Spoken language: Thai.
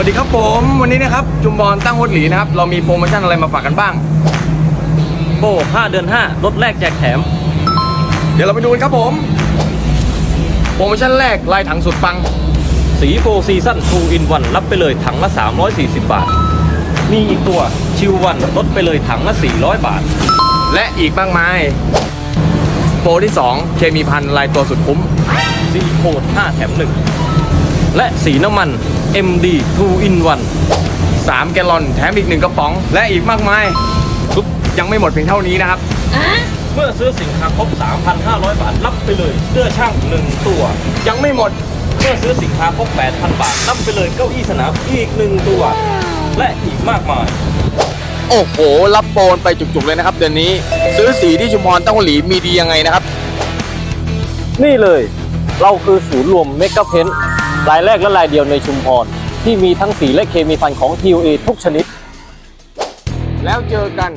วัสดีครับผม วันนี้นะครับ จุมบอลตั้งฮดหลีนะครับ เรามีโปรโมชั่นอะไรมาฝากกันบ้าง โบ5เดือน5ลดแรกแจกแถม เดี๋ยวเราไปดูกันครับผม โปรโมชั่นแรกลายถังสุดปัง สีโฟซีซั่น2 in 1รับไปเลยถังละ 340 บาท มีอีกตัวชิววันลดไปเลยถังละ 400 บาท และอีกมากมาย โปรที่ 2 เคมีพันลายตัวสุดคุ้มซีโคด5แถม1 และสีน้ำมัน MD 2 in 3แกลลอนแถมอีก1กระป๋อง และอีกมากมายทุกยังไม่หมดเพียงเท่านี้นะครับ1เมื่อซื้อสินค้าครบ 3,500 บาท รับไปเลยเสื้อช่าง 1 ตัว ยังไม่หมด เมื่อซื้อสินค้าครบ 8,000 บาท รับไปเลยเก้าอี้สนามอีก 1 ตัว และอีกมากมาย โอ้โห รับโปรไปจุกๆเลยนะครับ เดือนนี้ ซื้อสีที่ชุมพรตั้งฮดหลีมีดียังไงนะครับ นี่เลย เราคือศูนย์รวมเมกะเพน รายแรกและรายเดียวในชุมพร ที่มีทั้งสีและเคมีฟันของ TOA ทุกชนิด แล้วเจอกัน